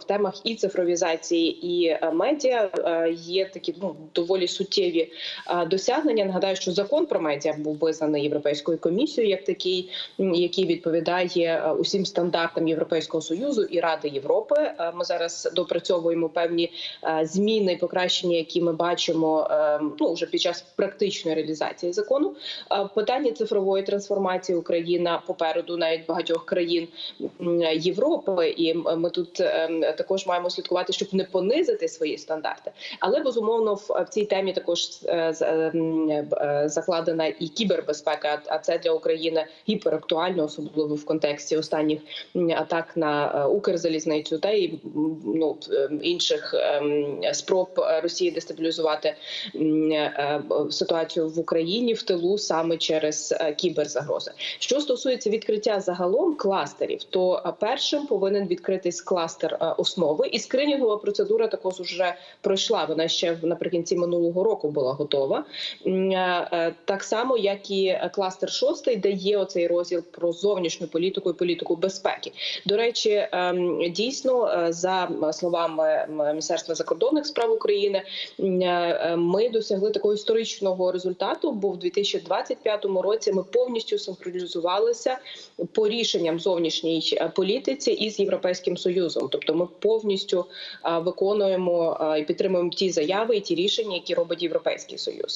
в темах і цифровізації, і е, медіа е, є такі ну доволі суттєві е, досягнення. Нагадаю, що закон про медіа був визнаний європейською комісією як такий, який відповідає усім стандартам Європейського союзу і Ради Європи. Ми зараз допрацьовуємо певні зміни покращення, які ми бачимо ну вже під час практичної реалізації закону. Питання цифрової трансформації Україна попереду навіть багатьох країн Європи, і ми тут ем, також маємо слідкувати, щоб не понизити свої стандарти. Але безумовно в цій темі також е, ем, е, закладена і кібербезпека. А це для України гіперактуально, особливо в контексті останніх атак на е, Укрзалізницю та м, ну інших спроб Росії дестабілізувати е, е, ситуацію в Україні в тилу саме через е, кіберзагрози. Що стосується відкриття загалом кластерів, то е, першим повинен відкритись кластер е, основи, і скринінгова процедура також вже пройшла. Вона ще наприкінці минулого року була готова. Е, е, Так само, як і кластер шостий, де є оцей розділ про зовнішню політику і політику безпеки. До речі, ем, дійсно, е, за словами Міністерства закордонних справ України, ми досягли такого історичного результату, бо в 2025 році ми повністю синхронізувалися по рішенням зовнішньої політиці із європейським союзом. Тобто, ми повністю виконуємо і підтримуємо ті заяви і ті рішення, які робить європейський союз.